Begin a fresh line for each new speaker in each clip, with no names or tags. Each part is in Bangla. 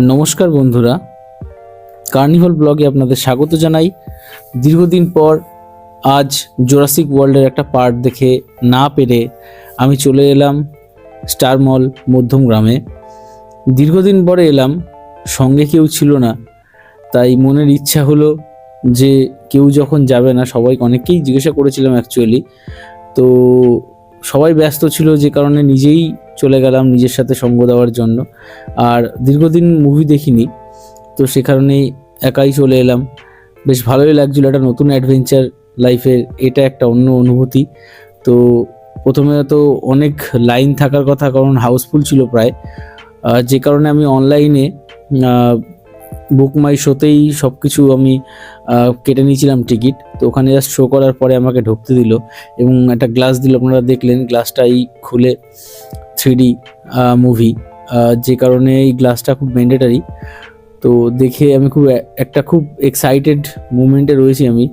নমস্কার বন্ধুরা। কার্নিভাল ব্লগে আপনাদের স্বাগত জানাই। দীর্ঘদিন পর আজ জোরাসিক ওয়ার্ল্ডের একটা পার্ট দেখে না পেরে আমি চলে এলাম স্টার মল মধ্যম গ্রামে। দীর্ঘদিন পরে এলাম, সঙ্গে কেউ ছিল না। তাই মনের ইচ্ছা হলো যে কেউ যখন যাবে না সবাই অনেকেই জিজ্ঞাসা করেছিলাম অ্যাকচুয়ালি তো সবাই ব্যস্ত ছিল যে কারণে নিজেই চলে গেলাম নিজের সাথে সঙ্গ দেওয়ার জন্য। আর দীর্ঘদিন মুভি দেখিনি, তো সে কারণেই একাই চলে এলাম। বেশ ভালোই লাগছিল একটা নতুন অ্যাডভেঞ্চার লাইফের এটা একটা অন্য অনুভূতি। তো প্রথমে তো অনেক লাইন থাকার কথা, কারণ হাউসফুল ছিল প্রায়। যে কারণে আমি অনলাইনে বুক মাই শোতেই সব কিছু আমি কেটে নিয়েছিলাম টিকিট তো ওখানে জাস্ট শো করার পরে আমাকে ঢুকতে দিল এবং একটা গ্লাস দিল। আপনারা দেখলেন গ্লাসটাই খুলে থ্রি মুভি যে কারণে এই গ্লাসটা খুব ম্যান্ডেটারি তো দেখে আমি খুব একটা খুব এক্সাইটেড মুমেন্টে রয়েছি আমি।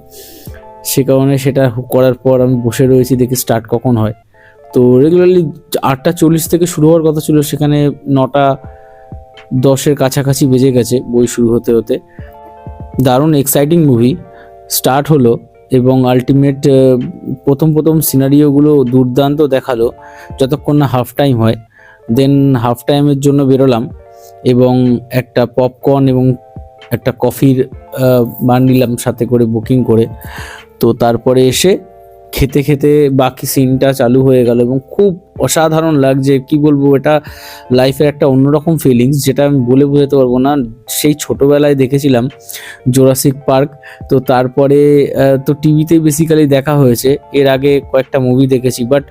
সে কারণে সেটা করার পর আমি বসে রয়েছি দেখি স্টার্ট কখন হয়। তো রেগুলারলি আটটা চল্লিশ থেকে শুরু হওয়ার কথা ছিল। সেখানে নটা দশের কাছাকাছি বেজে গেছে বই শুরু হতে হতে। দারুণ এক্সাইটিং মুভি স্টার্ট হলো এবং আলটিমেট প্রথম প্রথম সিনারিওগুলো দুর্দান্ত দেখাল। যতক্ষণ না হাফ টাইম হয় দেন হাফ টাইমের জন্য বেরোলাম এবং একটা পপকর্ন এবং একটা কফির বান নিলাম সাথে করে বুকিং করে। তো তারপরে এসে খেতে খেতে বাকি সিনটা চালু হয়ে গেল এবং খুব অসাধারণ লাগছে, কি বলব এটা লাইফের একটা অন্যরকম ফিলিংস যেটা আমি বলে বোঝাতে পারব না। সেই ছোটোবেলায় দেখেছিলাম জোরাসিক পার্ক তো তারপরে তো টিভিতেই বেসিক্যালি দেখা হয়েছে। এর আগে কয়েকটা মুভি দেখেছি বাট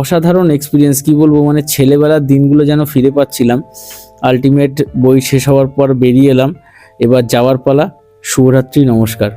অসাধারণ এক্সপিরিয়েন্স কি বলব মানে ছেলেবেলার দিনগুলো যেন ফিরে পাচ্ছিলাম। আলটিমেট বই শেষ হওয়ার পর বেরিয়ে এলাম, এবার যাওয়ার পালা। শুভরাত্রি, নমস্কার।